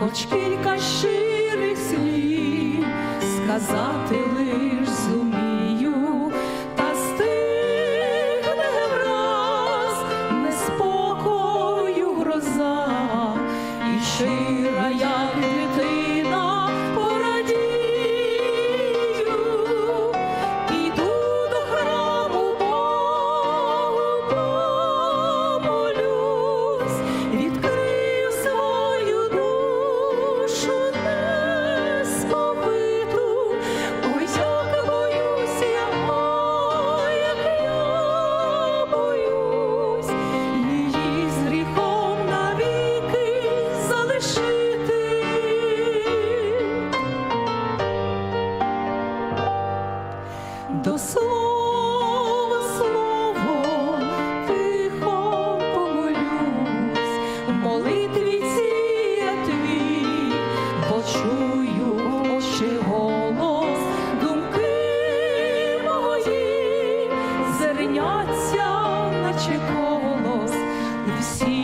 хоч кілька щирих слів сказати лише. слово, слово, тихо помолюсь, молитві твій, почую очі голос, думки мої, зерняться, наче колос всі.